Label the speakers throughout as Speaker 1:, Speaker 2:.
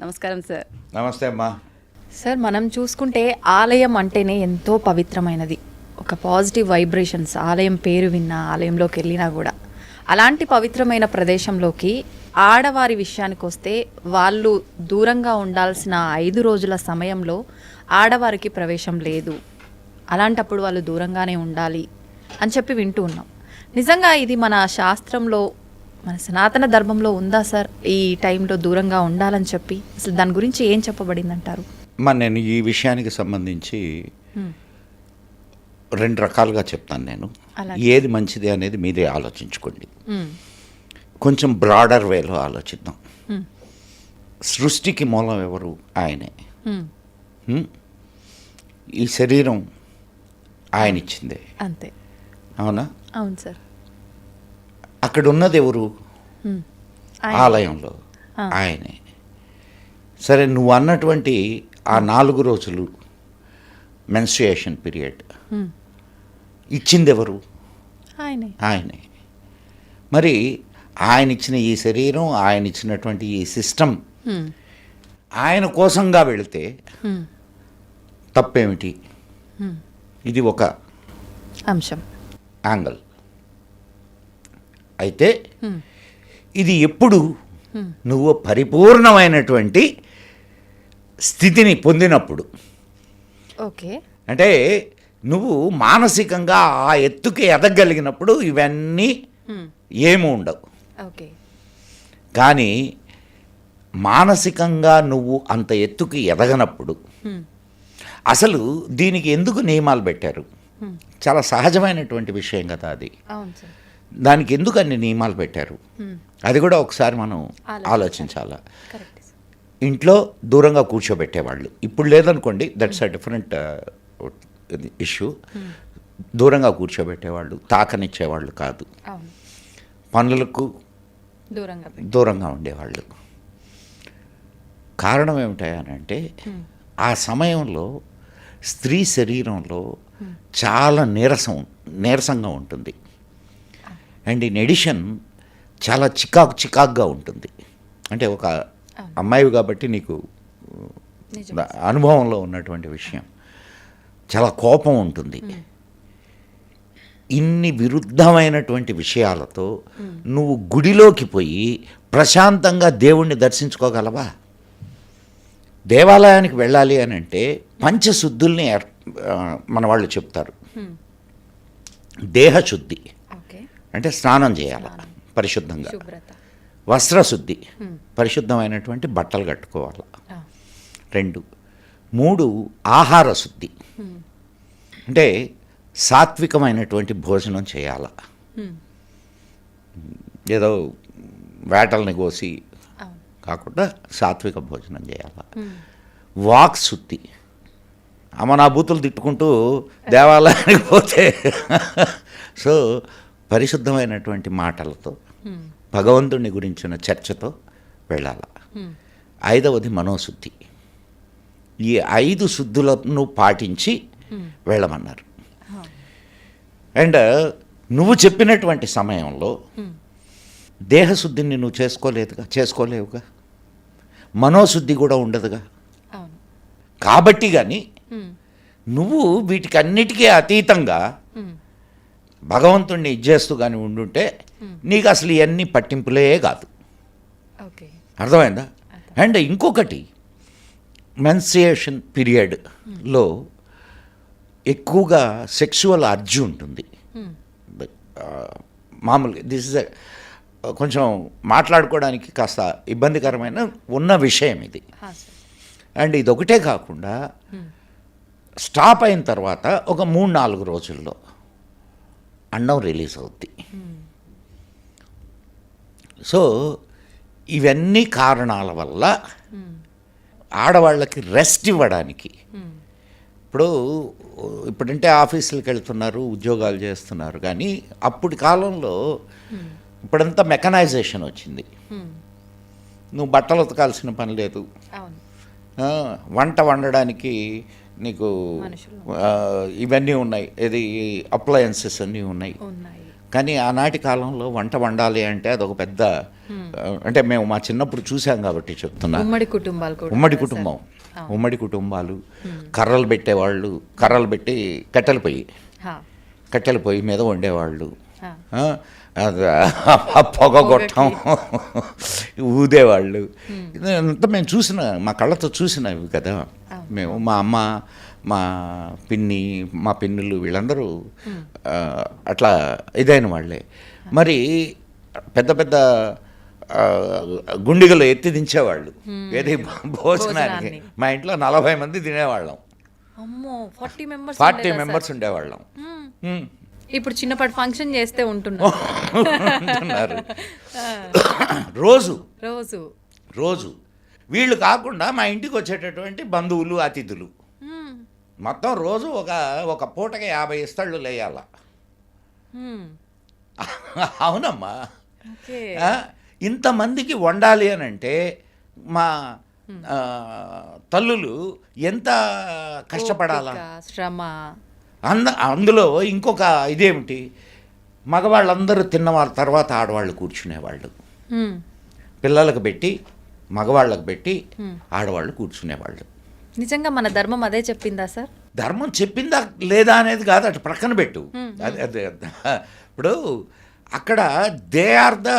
Speaker 1: నమస్కారం సార్.
Speaker 2: నమస్తే అమ్మా.
Speaker 1: సార్ మనం చూసుకుంటే ఆలయం అంటేనే ఎంతో పవిత్రమైనది. ఒక పాజిటివ్ వైబ్రేషన్స్ ఆలయం పేరు విన్నా ఆలయంలోకి వెళ్ళినా కూడా. అలాంటి పవిత్రమైన ప్రదేశంలోకి ఆడవారి విషయానికి వస్తే వాళ్ళు దూరంగా ఉండాల్సిన ఐదు రోజుల సమయంలో ఆడవారికి ప్రవేశం లేదు. అలాంటప్పుడు వాళ్ళు దూరంగానే ఉండాలి. అని చెప్పి వింటూ ఉన్నాం. నిజంగా ఇది మన శాస్త్రంలో మన సనాతన ధర్మంలో ఉందా సార్? ఈ టైంలో దూరంగా ఉండాలని చెప్పి అసలు దాని గురించి ఏం చెప్పబడింది అంటారు
Speaker 2: అమ్మా నేను ఈ విషయానికి సంబంధించి రెండు రకాలుగా చెప్తాను నేను. ఏది మంచిది అనేది మీరే ఆలోచించుకోండి. కొంచెం బ్రాడర్ వేలో ఆలోచిద్దాం. సృష్టికి మూలం ఎవరు? ఆయనే? ఈ శరీరం ఆయన ఇచ్చిందే
Speaker 1: అంతే.
Speaker 2: అవునా?
Speaker 1: అవును సార్.
Speaker 2: అక్కడ ఉన్నది ఎవరు. ఆలయంలో. ఆయనే. సరే నువ్వు అన్నటువంటి ఆ నాలుగు రోజులు మెన్స్ట్రియేషన్ పీరియడ్. ఇచ్చింది ఎవరు
Speaker 1: ఆయనే.
Speaker 2: మరి ఆయన ఇచ్చిన ఈ శరీరం ఆయన ఇచ్చినటువంటి ఈ సిస్టమ్. ఆయన కోసంగా వెళితే. తప్పేమిటి? ఇది ఒక
Speaker 1: అంశం.
Speaker 2: యాంగిల్ అయితే. ఇది ఎప్పుడు నువ్వు పరిపూర్ణమైనటువంటి స్థితిని పొందినప్పుడు
Speaker 1: ఓకే
Speaker 2: అంటే నువ్వు మానసికంగా ఆ ఎత్తుకి ఎదగలిగినప్పుడు ఇవన్నీ. ఏమి ఉండవు
Speaker 1: ఓకే
Speaker 2: కానీ మానసికంగా నువ్వు అంత ఎత్తుకి ఎదగనప్పుడు. అసలు దీనికి ఎందుకు నియమాలు పెట్టారు చాలా సహజమైనటువంటి విషయం కదా అది. దానికి ఎందుకు అన్ని నియమాలు పెట్టారు? అది కూడా ఒకసారి మనం ఆలోచించాలా. ఇంట్లో దూరంగా కూర్చోబెట్టేవాళ్ళు. ఇప్పుడు లేదనుకోండి దట్స్ అ డిఫరెంట్ ఇష్యూ దూరంగా కూర్చోబెట్టేవాళ్ళు తాకనిచ్చేవాళ్ళు కాదు. పనులకు
Speaker 1: దూరంగా
Speaker 2: దూరంగా ఉండేవాళ్ళు. కారణం ఏమిటాయనంటే ఆ సమయంలో స్త్రీ శరీరంలో చాలా నీరసం నీరసంగా ఉంటుంది. అండ్ ఇన్ ఎడిషన్ చాలా చికాకు చికాకుగా ఉంటుంది. అంటే ఒక అమ్మాయి కాబట్టి నీకు అనుభవంలో ఉన్నటువంటి విషయం. చాలా కోపం ఉంటుంది. ఇన్ని విరుద్ధమైనటువంటి విషయాలతో నువ్వు గుడిలోకి పోయి ప్రశాంతంగా దేవుణ్ణి దర్శించుకోగలవా? దేవాలయానికి వెళ్ళాలి అని అంటే పంచశుద్ధుల్ని ఏర్- మన వాళ్ళు చెప్తారు. దేహశుద్ధి. అంటే స్నానం చేయాలి పరిశుద్ధంగా. వస్త్రశుద్ధి. పరిశుద్ధమైనటువంటి బట్టలు కట్టుకోవాలి. రెండు. మూడు ఆహార శుద్ధి అంటే సాత్వికమైనటువంటి భోజనం చేయాల. ఏదో వేటల్ని కోసి కాకుండా సాత్విక భోజనం చేయాల. వాక్ శుద్ధి అమ్మ నా బూతులు తిట్టుకుంటూ దేవాలయానికి పోతే. సో పరిశుద్ధమైనటువంటి మాటలతో భగవంతుని గురించిన చర్చతో వెళ్ళాల. ఐదవది మనోశుద్ధి. ఈ ఐదు శుద్ధులను పాటించి వెళ్ళమన్నారు. అండ్ నువ్వు చెప్పినటువంటి సమయంలో దేహశుద్ధిని నువ్వు చేసుకోలేదుగా చేసుకోలేవుగా? మనోశుద్ధి కూడా ఉండదుగా? కాబట్టి కానీ. నువ్వు వీటికి అన్నిటికీ అతీతంగా. భగవంతుణ్ణి ఇచ్చేస్తూ కానీ ఉండుంటే నీకు అసలు ఇవన్నీ పట్టింపులే కాదు.
Speaker 1: ఓకే.
Speaker 2: అర్థమైందా? అండ్ ఇంకొకటి మెన్సియేషన్ పీరియడ్లో ఎక్కువగా సెక్సువల్ అర్జు ఉంటుంది. మామూలుగా దిస్ ఇస్ కొంచెం మాట్లాడుకోవడానికి కాస్త ఇబ్బందికరమైన ఉన్న విషయం ఇది. అండ్ ఇది ఒకటే కాకుండా స్టాప్ అయిన తర్వాత ఒక మూడు నాలుగు రోజుల్లో అండం రిలీజ్ అవుద్ది. సో ఇవన్నీ కారణాల వల్ల ఆడవాళ్ళకి రెస్ట్ ఇవ్వడానికి. ఇప్పుడు ఇప్పుడంటే ఆఫీసులకు వెళ్తున్నారు ఉద్యోగాలు చేస్తున్నారు కానీ అప్పటి కాలంలో ఇప్పుడంతా మెకనైజేషన్ వచ్చింది. నువ్వు బట్టలు ఉతకాల్సిన పని లేదు. వంట వండడానికి నీకు ఇవన్నీ ఉన్నాయి. ఇది అప్లయన్సెస్ అన్నీ ఉన్నాయి. కానీ ఆనాటి కాలంలో వంట వండాలి అంటే అదొక పెద్ద అంటే మేము మా చిన్నప్పుడు చూసాం కాబట్టి చెప్తున్నా.
Speaker 1: ఉమ్మడి కుటుంబాలు
Speaker 2: ఉమ్మడి కుటుంబం? ఉమ్మడి కుటుంబాలు. కర్రలు పెట్టేవాళ్ళు కర్రలు పెట్టి కట్టెల పొయ్యి. కట్టెల పొయ్యి మీద వండేవాళ్ళు. పొగ గొట్టం ఊదేవాళ్ళు ఇదంతా మేము చూసిన మా కళ్ళతో చూసినవి కదా మేము మా అమ్మ మా పిన్ని మా పిన్నులు వీళ్ళందరూ అట్లా ఇదైన వాళ్ళే మరి పెద్ద పెద్ద గుండిగలు ఎత్తి దించేవాళ్ళు ఏది భోజనానికి. మా ఇంట్లో నలభై మంది తినేవాళ్ళం
Speaker 1: ఫార్టీ మెంబర్స్
Speaker 2: ఉండేవాళ్ళం.
Speaker 1: ఇప్పుడు చిన్నపాటి ఫంక్షన్ చేస్తే ఉంటున్నారు
Speaker 2: రోజు.
Speaker 1: రోజు.
Speaker 2: రోజు. వీళ్ళు కాకుండా మా ఇంటికి వచ్చేటటువంటి బంధువులు అతిథులు. మొత్తం రోజు ఒక ఒక పూటకి యాభై ఇస్తళ్ళు లేయాల.
Speaker 1: మ్మ్.
Speaker 2: అవునమ్మా. ఇంతమందికి వండాలి అని అంటే మా తల్లులు ఎంత కష్టపడాలా?
Speaker 1: శ్రమ.
Speaker 2: అంద అందులో ఇంకొక ఇదేమిటి? మగవాళ్ళందరూ తిన్న వాళ్ళ తర్వాత ఆడవాళ్ళు కూర్చునేవాళ్ళు. పిల్లలకు పెట్టి మగవాళ్ళకు పెట్టి ఆడవాళ్ళు కూర్చునేవాళ్ళు.
Speaker 1: నిజంగా మన ధర్మం అదే చెప్పిందా సార్?
Speaker 2: ధర్మం చెప్పిందా లేదా అనేది కాదు అటు ప్రక్కన పెట్టు. అది అది ఇప్పుడు అక్కడ they are the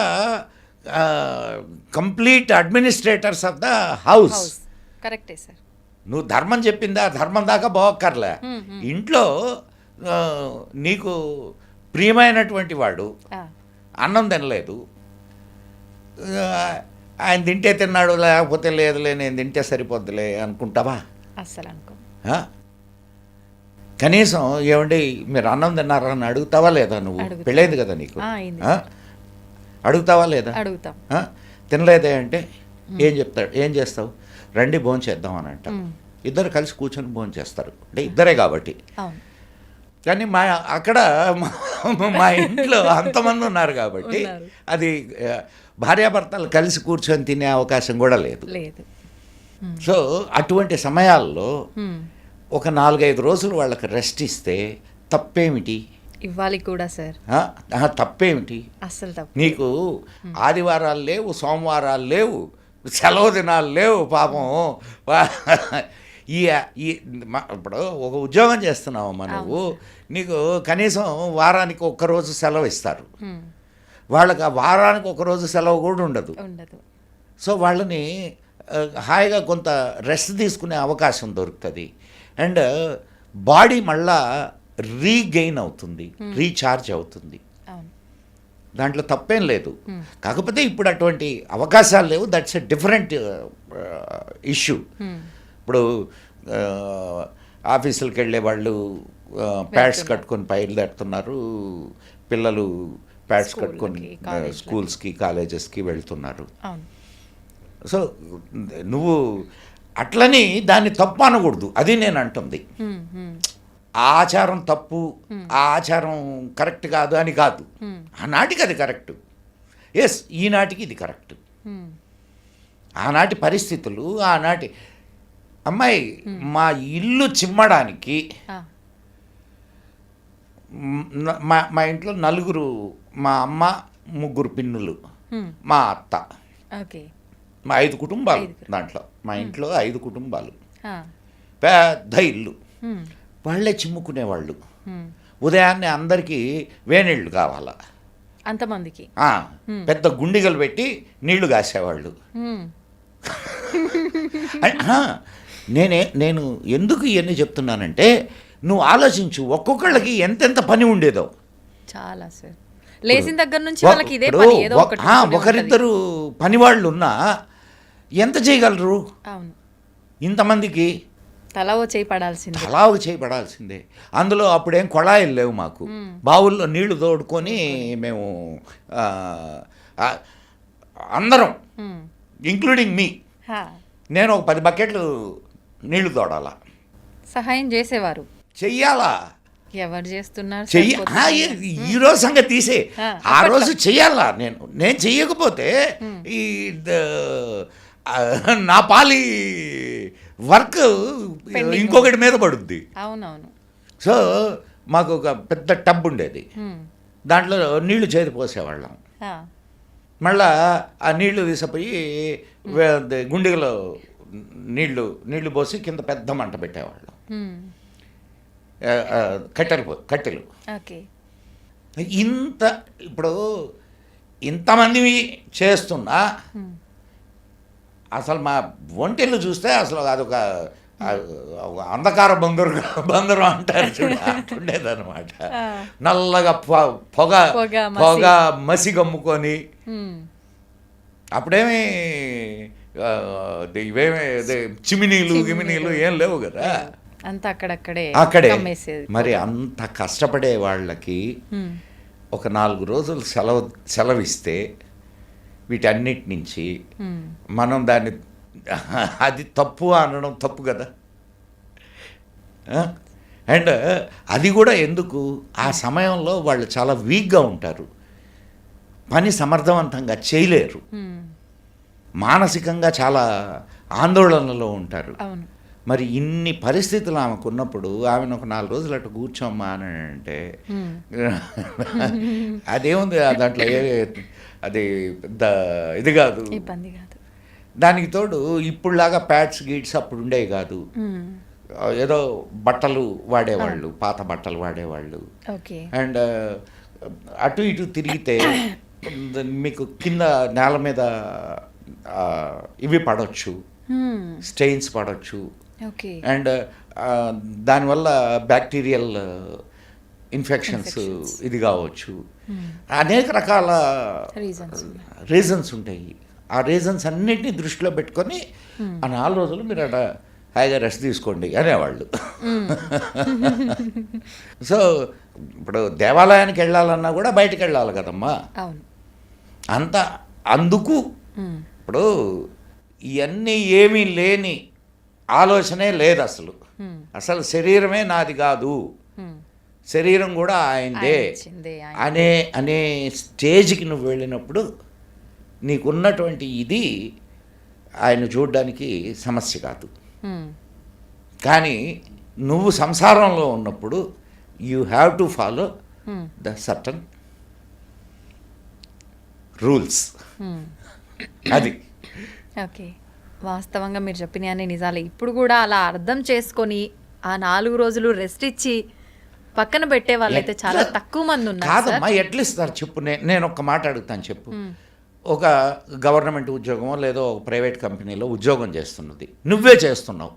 Speaker 2: complete administrators of the house.
Speaker 1: కరెక్టే సార్.
Speaker 2: నువ్వు ధర్మం చెప్పిందా? ధర్మం దాకా పోక్కర్లే ఇంట్లో నీకు ప్రియమైనటువంటి వాడు అన్నం తినలేదు. ఆయన తింటే తిన్నాడు లేకపోతే లేదులే నేను తింటే సరిపోద్దులే అనుకుంటావా?
Speaker 1: అస్సలు అనుకో?
Speaker 2: కనీసం ఏమండి మీరు అన్నం తిన్నారా అని అడుగుతావా లేదా నువ్వు. పెళ్ళైంది కదా నీకు? అడుగుతావా లేదా? తినలేదే అంటే ఏం చెప్తాడు? ఏం చేస్తావు? రండి భోజనం చేద్దాం అని అంట ఇద్దరు కలిసి కూర్చొని భోజనం చేస్తారు. అంటే ఇద్దరే కాబట్టి. కానీ మా అక్కడ మా- ఇంట్లో అంతమంది ఉన్నారు కాబట్టి. అది భార్యాభర్తలు కలిసి కూర్చొని తినే అవకాశం కూడా లేదు.
Speaker 1: లేదు.
Speaker 2: సో అటువంటి సమయాల్లో. ఒక నాలుగైదు రోజులు వాళ్ళకి రెస్ట్ ఇస్తే తప్పేమిటి?
Speaker 1: ఇవ్వాలి కూడా సార్.
Speaker 2: తప్పేమిటి?
Speaker 1: తప్పు.
Speaker 2: నీకు ఆదివారాలు లేవు సోమవారాలు లేవు. సెలవు దినాలు లేవు పాపం. ఈ ఈ ఇప్పుడు ఒక ఉద్యోగం చేస్తున్నావమ్మా నువ్వు. నీకు కనీసం వారానికి ఒక్క రోజు సెలవు ఇస్తారు. వాళ్ళకి ఆ వారానికి ఒక రోజు సెలవు కూడా ఉండదు. సో వాళ్ళని హాయిగా కొంత రెస్ట్ తీసుకునే అవకాశం దొరుకుతుంది. అండ్ బాడీ మళ్ళా రీగెయిన్ అవుతుంది. రీఛార్జ్ అవుతుంది. దాంట్లో తప్పేం లేదు కాకపోతే ఇప్పుడు అటువంటి అవకాశాలు లేవు దట్స్ ఎ డిఫరెంట్ ఇష్యూ. ఇప్పుడు ఆ, ఆఫీసులకు వెళ్ళే వాళ్ళు ప్యాడ్స్
Speaker 1: వెళ్తున్నారు.
Speaker 2: కట్టుకొని బయలుదేరుతున్నారు పిల్లలు ప్యాడ్స్ కట్టుకొని. స్కూల్స్కి కాలేజెస్కి వెళ్తున్నారు
Speaker 1: అవును
Speaker 2: సో నువ్వు అట్లని దాన్ని తప్పు అనకూడదు అది నేను అంటుంది. ఆ ఆచారం తప్పు ఆ ఆచారం కరెక్ట్ కాదు అని కాదు. ఆనాటికి అది కరెక్ట్. ఎస్ ఈనాటికి ఇది కరెక్ట్.
Speaker 1: మ్మ్.
Speaker 2: ఆనాటి పరిస్థితులు ఆనాటి అమ్మాయి మా ఇల్లు చిమ్మడానికి మ్, మా ఇంట్లో నలుగురు మా అమ్మ ముగ్గురు పిన్నులు
Speaker 1: మ్మ్.
Speaker 2: మా అత్త. మా ఐదు కుటుంబాలు. దాంట్లో. మా ఇంట్లో ఐదు కుటుంబాలు. పెద్ద ఇల్లు. వాళ్ళే చిమ్ముకునేవాళ్ళు.
Speaker 1: మ్మ్.
Speaker 2: ఉదయాన్నే అందరికీ వేనీళ్ళు కావాలా.
Speaker 1: అంతమందికి.
Speaker 2: పెద్ద గుండిగలు పెట్టి నీళ్ళు కాసేవాళ్ళు. నేనే నేను ఎందుకు ఇవన్నీ చెప్తున్నానంటే నువ్వు ఆలోచించు ఒక్కొక్కళ్ళకి ఎంతెంత పని ఉండేదో.
Speaker 1: చాలా సార్. లేచిన దగ్గర నుంచి వాళ్ళకి ఇదే పని ఏదో ఒకటి ఉంటూనే
Speaker 2: ఒకరిద్దరు పనివాళ్ళు ఉన్నా ఎంత చేయగలరు? ఇంతమందికి
Speaker 1: తల ఓ చేయి పడాల్సిందే.
Speaker 2: తలా ఒక చేయబడాల్సిందే అందులో అప్పుడేం కొళాయిలు లేవు మాకు. బావుల్లో నీళ్ళు తోడుకొని మేము అందరం. Including me. నేను ఒక పది బకెట్లు నీళ్ళు తోడాలా.
Speaker 1: సహాయం చేసేవారు.
Speaker 2: చెయ్యాలా?
Speaker 1: ఎవరు చేస్తున్నారు
Speaker 2: ఈ రోజు సంగతి తీసే.
Speaker 1: ఆ,
Speaker 2: రోజు చెయ్యాలా? నేను నేను చెయ్యకపోతే ఈ నా పాలి వర్క్ ఇంకొకటి మీద పడుద్ది.
Speaker 1: అవునవును.
Speaker 2: సో మాకు ఒక పెద్ద టబ్ ఉండేది. దాంట్లో నీళ్ళు చేతి పోసేవాళ్ళం. మళ్ళా ఆ నీళ్ళు తీసిపోయి గుండిగలో నీళ్ళు నీళ్ళు పోసి కింద పెద్ద మంట పెట్టేవాళ్ళం. కట్టెలు కట్టెలు.
Speaker 1: ఓకే.
Speaker 2: ఇంత ఇప్పుడు ఇంతమంది చేస్తున్నా. అసలు మా ఒంటెళ్ళు చూస్తే అసలు అదొక అంధకార బందరు బందరు అంటారు చూడ అట్టుండేదన్నమాట
Speaker 1: ఆ.
Speaker 2: నల్లగా పొగ
Speaker 1: పొగ, మసి.
Speaker 2: గమ్ముకొని
Speaker 1: మ్మ్.
Speaker 2: అప్పుడేమి ఇవేమి చిమినీలు గిమినీలు ఏం లేవు కదా
Speaker 1: అంతా అక్కడక్కడే
Speaker 2: అక్కడే మరి అంత కష్టపడే వాళ్ళకి. ఒక నాలుగు రోజులు సెలవు సెలవిస్తే వీటన్నిటి నుంచి. మనం దాన్ని అది తప్పు అనడం తప్పు కదా. అండ్ అది కూడా ఎందుకు? ఆ సమయంలో వాళ్ళు చాలా వీక్గా ఉంటారు. పని సమర్థవంతంగా చేయలేరు. మానసికంగా చాలా ఆందోళనలో ఉంటారు. మరి ఇన్ని పరిస్థితులు ఆమెకు ఉన్నప్పుడు ఆమెను ఒక నాలుగు రోజులు అటు కూర్చోమ్మా అని అంటే. అదేముంది దాంట్లో? ఏ- అది ఇది కాదు.
Speaker 1: ఇబ్బంది కాదు.
Speaker 2: దానికి తోడు ఇప్పుడులాగా ప్యాడ్స్ గీడ్స్ అప్పుడు ఉండేవి కాదు. ఏదో బట్టలు వాడేవాళ్ళు పాత బట్టలు వాడేవాళ్ళు. అండ్ అటు ఇటు తిరిగితే మీకు కింద నేల మీద ఇవి పడవచ్చు. స్టెయిన్స్ పడవచ్చు అండ్ దానివల్ల బ్యాక్టీరియల్ ఇన్ఫెక్షన్స్. ఇది కావచ్చు.
Speaker 1: మ్మ్.
Speaker 2: అనేక రకాల
Speaker 1: రీజన్స్
Speaker 2: ఉంటాయి. ఆ రీజన్స్ అన్నిటిని దృష్టిలో పెట్టుకొని ఆ నాలుగు రోజులు మీరు అక్కడ హాయిగా రెస్ట్ తీసుకోండి అనేవాళ్ళు. సో ఇప్పుడు దేవాలయానికి వెళ్ళాలన్నా కూడా బయటికి వెళ్ళాలి కదమ్మా. అంత అందుకు. ఇప్పుడు ఇవన్నీ ఏమీ లేని ఆలోచనే లేదు అసలు. అసలు శరీరమే నాది కాదు. శరీరం కూడా ఆయనదే. అనే అనే స్టేజ్కి నువ్వు వెళ్ళినప్పుడు నీకున్నటువంటి ఇది ఆయన చూడడానికి సమస్య కాదు. కానీ నువ్వు సంసారంలో ఉన్నప్పుడు you have to follow. The certain rules. అది
Speaker 1: ఓకే వాస్తవంగా మీరు చెప్పిన అన్ని నిజాలే ఇప్పుడు కూడా అలా అర్థం చేసుకొని ఆ నాలుగు రోజులు రెస్ట్ ఇచ్చి పక్కన పెట్టే వాళ్ళైతే చాలా? తక్కువ మంది ఉన్నారు.
Speaker 2: కాదమ్మా ఎట్లా ఇస్తారు చెప్పు నేను ఒక్క మాట అడుగుతాను చెప్పు. ఒక గవర్నమెంట్ ఉద్యోగమో లేదో ఒక ప్రైవేట్ కంపెనీలో ఉద్యోగం చేస్తున్నది నువ్వే చేస్తున్నావు?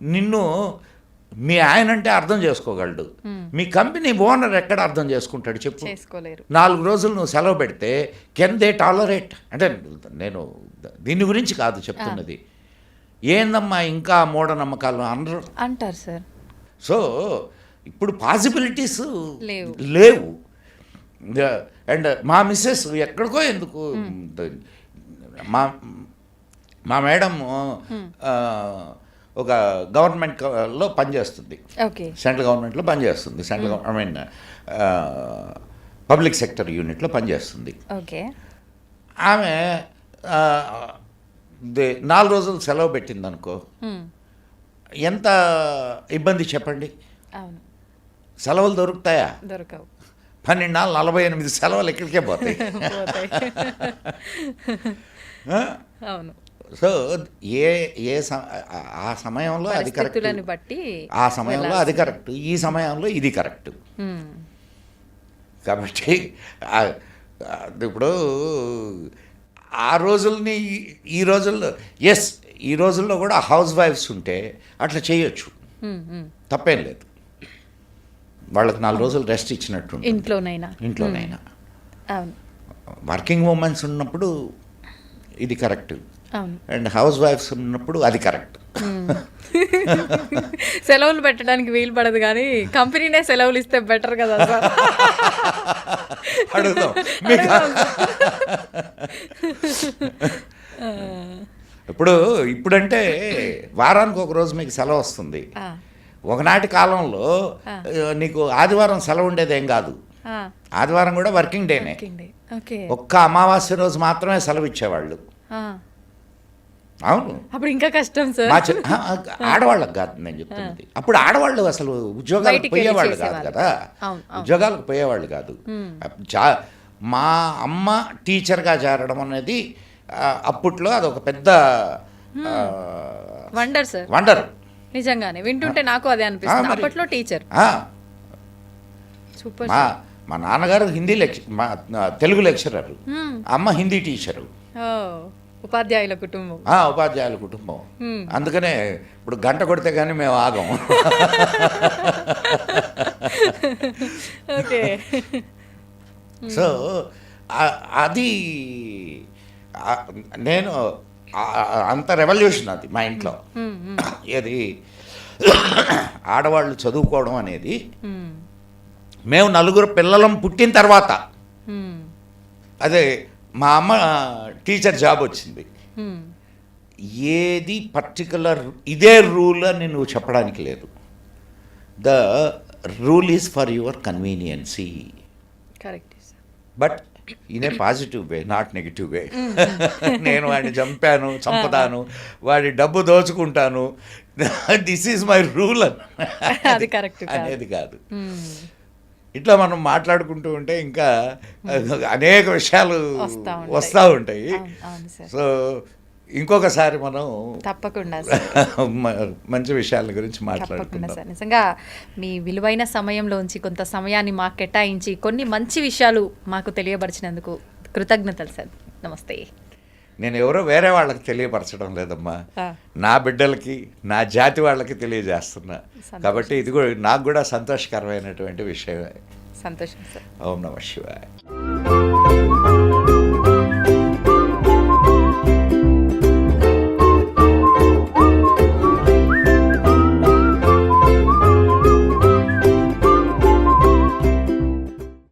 Speaker 2: నిన్ను మీ ఆయన అంటే అర్థం చేసుకోగలడు. మీ కంపెనీ ఓనర్ ఎక్కడ అర్థం చేసుకుంటాడు చెప్పు నాలుగు రోజులు నువ్వు సెలవు పెడితే కెన్ దే టాలరేట్ అంటే నేను దీని గురించి కాదు చెప్తున్నది. ఏందమ్మా ఇంకా మూఢనమ్మకాలు అనరు
Speaker 1: అంటారు? సార్.
Speaker 2: సో ఇప్పుడు పాసిబిలిటీస్
Speaker 1: లేవు.
Speaker 2: అండ్ మా మిస్సెస్ ఎక్కడికో ఎందుకు మా మా మేడం ఒక గవర్నమెంట్లో పనిచేస్తుంది.
Speaker 1: ఓకే.
Speaker 2: సెంట్రల్ గవర్నమెంట్లో పనిచేస్తుంది. Central I mean public sector యూనిట్లో పనిచేస్తుంది.
Speaker 1: ఓకే.
Speaker 2: ఆమె నాలుగు రోజులు సెలవు పెట్టింది అనుకో. ఎంత ఇబ్బంది చెప్పండి?
Speaker 1: అవును.
Speaker 2: సెలవులు దొరుకుతాయా?
Speaker 1: దొరకవు.
Speaker 2: పన్నెండు నాలుగు నలభై ఎనిమిది సెలవులు ఎక్కడికే పోతాయి?
Speaker 1: అవును.
Speaker 2: సో ఏ ఏ ఆ- సమయంలో అది కరెక్ట్.
Speaker 1: బట్టి
Speaker 2: ఆ సమయంలో అది కరెక్ట్. ఈ సమయంలో ఇది కరెక్ట్. కాబట్టి ఇప్పుడు ఆ రోజుల్ని ఈ- రోజుల్లో ఎస్ ఈ రోజుల్లో కూడా హౌస్ వైఫ్స్ ఉంటే అట్లా చేయొచ్చు. తప్పేం లేదు. వాళ్ళకి నాలుగు రోజులు రెస్ట్ ఇచ్చినట్టు.
Speaker 1: ఇంట్లోనైనా.
Speaker 2: ఇంట్లోనైనా. వర్కింగ్ ఉమెన్స్ ఉన్నప్పుడు ఇది కరెక్ట్ అండ్ హౌస్ వైఫ్స్ ఉన్నప్పుడు అది కరెక్ట్
Speaker 1: సెలవులు పెట్టడానికి వీలు పడదు కానీ కంపెనీనే సెలవులు ఇస్తే బెటర్ కదా సార్.
Speaker 2: అడుగుదాం. మీకు ఇప్పుడు ఇప్పుడంటే వారానికి ఒక రోజు మీకు సెలవు వస్తుంది. ఒకనాటి కాలంలో నీకు ఆదివారం సెలవు ఉండేదేం కాదు. ఆదివారం కూడా వర్కింగ్ డేనే. ఒక్క అమావాస్య రోజు మాత్రమే సెలవు ఇచ్చేవాళ్ళు. అవును.
Speaker 1: అప్పుడు ఇంకా కష్టం సార్
Speaker 2: ఆడవాళ్ళకి కాదు నేను చెప్తున్నది. అప్పుడు ఆడవాళ్ళు అసలు ఉద్యోగాలకు పోయేవాళ్ళు కాదు. కదా. ఉద్యోగాలకు పోయేవాళ్ళు కాదు. మా అమ్మ టీచర్గా చేరడం అనేది అప్పట్లో అదొక పెద్ద
Speaker 1: వండర్ సార్
Speaker 2: వండర్.
Speaker 1: నిజంగానే. వింటుంటే నాకు అదే అనిపిస్తుంది. అప్పట్లో టీచర్. సూపర్
Speaker 2: మా మా నాన్నగారు హిందీ లెక్చర్ మా తెలుగు లెక్చరర్. అమ్మ హిందీ టీచరు.
Speaker 1: ఉపాధ్యాయుల కుటుంబం.
Speaker 2: ఆ, ఉపాధ్యాయుల కుటుంబం. అందుకనే ఇప్పుడు గంట కొడితే కానీ మేము ఆగం.
Speaker 1: ఓకే.
Speaker 2: సో అది నేను అంత రెవల్యూషన్ అది మా ఇంట్లో. ఏది ఆడవాళ్ళు చదువుకోవడం అనేది మేము నలుగురు పిల్లలం పుట్టిన తర్వాత. అదే మా అమ్మ టీచర్ జాబ్ వచ్చింది. ఏది పర్టికులర్ ఇదే రూల్ అని నువ్వు చెప్పడానికి లేదు. The rule is for your convenience.
Speaker 1: Correct
Speaker 2: but in a positive way not negative way. నేను వాడిని చంపాను చంపుతాను వాడి డబ్బు దోచుకుంటాను. This is my rule. అనేది కాదు. ఇట్లా మనం మాట్లాడుకుంటూ ఉంటే ఇంకా అనేక విషయాలు
Speaker 1: వస్తా ఉంటాయి.
Speaker 2: సో ఇంకొకసారి మనం
Speaker 1: తప్పకుండా
Speaker 2: మంచి విషయాల గురించి మాట్లాడుకుందాం.
Speaker 1: సార్. నిజంగా మీ విలువైన సమయంలోంచి కొంత సమయాన్ని మాకు కేటాయించి కొన్ని మంచి విషయాలు మాకు తెలియపరిచినందుకు కృతజ్ఞతలు సార్. నమస్తే.
Speaker 2: నేను ఎవరో వేరే వాళ్ళకి తెలియపరచడం లేదమ్మా. నా బిడ్డలకి నా జాతి వాళ్ళకి తెలియజేస్తున్నా. కాబట్టి ఇది కూడా నాకు కూడా సంతోషకరమైనటువంటి విషయమే.
Speaker 1: సంతోషం సార్.
Speaker 2: ఓం నమ శివాయ.